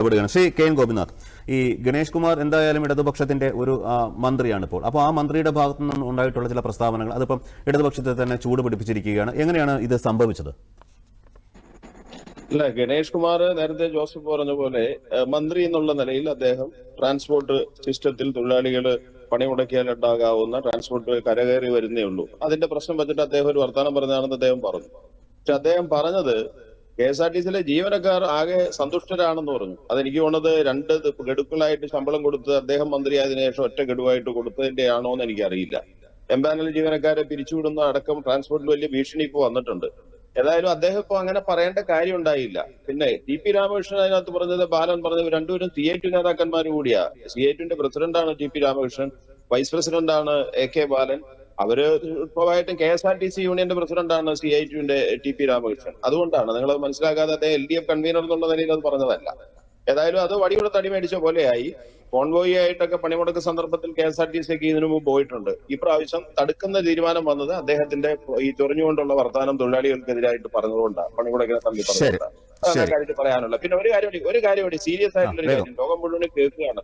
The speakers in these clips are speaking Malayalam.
ഇടപെടുകയാണ് ശ്രീ കെ എൻ ഗോപിനാഥ് ഈ ഗണേഷ് കുമാർ എന്തായാലും ഇടതുപക്ഷത്തിന്റെ ഒരു മന്ത്രിയാണ് ഇപ്പോൾ അപ്പോൾ ആ മന്ത്രിയുടെ ഭാഗത്തു നിന്നും ഉണ്ടായിട്ടുള്ള ചില പ്രസ്താവനകൾ അതിപ്പം ഇടതുപക്ഷത്തെ തന്നെ ചൂട് പിടിപ്പിച്ചിരിക്കുകയാണ്. എങ്ങനെയാണ് ഇത് സംഭവിച്ചത്? അല്ല ഗണേഷ് കുമാർ നേരത്തെ ജോസഫ് പറഞ്ഞ പോലെ മന്ത്രി എന്നുള്ള നിലയിൽ അദ്ദേഹം ട്രാൻസ്പോർട്ട് സിസ്റ്റത്തിൽ തൊഴിലാളികൾ പണിമുടക്കിയാൽ ഉണ്ടാകാവുന്ന ട്രാൻസ്പോർട്ട് കരകയറി വരുന്നേ ഉള്ളൂ. അതിന്റെ പ്രശ്നം വെച്ചിട്ട് അദ്ദേഹം ഒരു വർത്തമാനം പറഞ്ഞതാണെന്ന് അദ്ദേഹം പറഞ്ഞു. പക്ഷെ അദ്ദേഹം പറഞ്ഞത് കെ എസ് ആർ ടി സിയിലെ ജീവനക്കാർ ആകെ സന്തുഷ്ടരാണെന്ന് പറഞ്ഞു. അതെനിക്ക് തോന്നുന്നത് രണ്ട് ഗഡുക്കളായിട്ട് ശമ്പളം കൊടുത്ത് അദ്ദേഹം മന്ത്രിയായതിനു ശേഷം ഒറ്റ ഗഡുവായിട്ട് കൊടുത്തതിന്റെ ആണോ എന്ന് എനിക്കറിയില്ല. എംപാനൽ ജീവനക്കാരെ പിരിച്ചുവിടുന്ന അടക്കം ട്രാൻസ്പോർട്ടിൽ വലിയ ഭീഷണി ഇപ്പോൾ വന്നിട്ടുണ്ട്. ഏതായാലും അദ്ദേഹം ഇപ്പൊ അങ്ങനെ പറയേണ്ട കാര്യം ഉണ്ടായില്ല. പിന്നെ ടി പി രാമകൃഷ്ണൻ അതിനകത്ത് പറഞ്ഞത് ബാലൻ പറഞ്ഞത് രണ്ടുപേരും സി ഐ ടി നേതാക്കന്മാർ കൂടിയാ. സി ഐ ടിന്റെ പ്രസിഡന്റാണ് ടി പി രാമകൃഷ്ണൻ വൈസ് പ്രസിഡന്റാണ് എ കെ ബാലൻ. അവർ സ്വാഭാവികമായിട്ടും K S R T C യൂണിയന്റെ പ്രസിഡന്റാണ് സി ഐ ടിയുടെ ടി പി രാമകൃഷ്ണൻ. അതുകൊണ്ടാണ്. നിങ്ങൾ മനസ്സിലാക്കാതെ അദ്ദേഹം എൽ ഡി എഫ് കൺവീനർ എന്നുള്ള നിലയിൽ അത് പറഞ്ഞതല്ല. ഏതായാലും അത് വടിയുടെ തടി മേടിച്ച പോലെയായി. കോൺവോയി ആയിട്ടൊക്കെ പണിമുടക്ക് സന്ദർഭത്തിൽ കെ എസ് ആർ ടി സിക്ക് ഇതിനു മുമ്പ് പോയിട്ടുണ്ട്. ഈ പ്രാവശ്യം തടുക്കുന്ന തീരുമാനം വന്നത് അദ്ദേഹത്തിന്റെ ഈ ചൊറിഞ്ഞുകൊണ്ടുള്ള വർത്തമാനം തൊഴിലാളികൾക്കെതിരായിട്ട് പറഞ്ഞതുകൊണ്ടാണ്. പണിമുടക്കിനെ തമ്മിൽ പറഞ്ഞതുകൊണ്ടാണ്. കാര്യത്തിൽ പറയാനുള്ള പിന്നെ ഒരു കാര്യം ഒരു കാര്യം സീരിയസ് ആയിട്ടുള്ള ഒരു. കാര്യം. ലോകം മുഴുവൻ കേൾക്കുകയാണ്.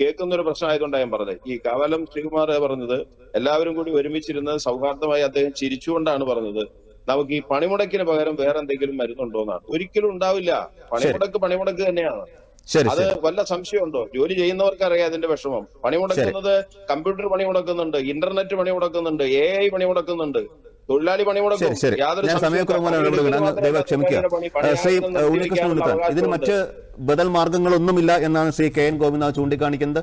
കേൾക്കുന്ന ഒരു പ്രശ്നമായതുകൊണ്ട് ഞാൻ പറഞ്ഞത്. ഈ കാവലം ശ്രീകുമാർ പറഞ്ഞത് എല്ലാവരും കൂടി ഒരുമിച്ചിരുന്ന് സൗഹാർദ്ദമായി അദ്ദേഹം ചിരിച്ചുകൊണ്ടാണ് പറഞ്ഞത്. നമുക്ക് ഈ പണിമുടക്കിന് പകരം വേറെ എന്തെങ്കിലും മരുന്നുണ്ടോ എന്നാണ് ഒരിക്കലും ഉണ്ടാവില്ല. പണിമുടക്ക് പണിമുടക്ക് തന്നെയാണ്. അത് വല്ല സംശയമുണ്ടോ? ജോലി ചെയ്യുന്നവർക്ക് അറിയാം അതിന്റെ വിഷമം. പണിമുടക്കുന്നത് കമ്പ്യൂട്ടർ പണിമുടക്കുന്നുണ്ട് ഇന്റർനെറ്റ് പണിമുടക്കുന്നുണ്ട് എ ഐ പണി മുടക്കുന്നുണ്ട് തൊഴിലാളി ശരി ഞാൻ സമയക്കുറവ് ക്ഷമിക്കുക. ശ്രീ ഉണ്ണികൃഷ്ണൻ ഇതിന്. മറ്റ് ബദൽ മാർഗങ്ങളൊന്നുമില്ല എന്നാണ് ശ്രീ കെ എൻ ഗോപിനാഥ് ചൂണ്ടിക്കാണിക്കുന്നത്.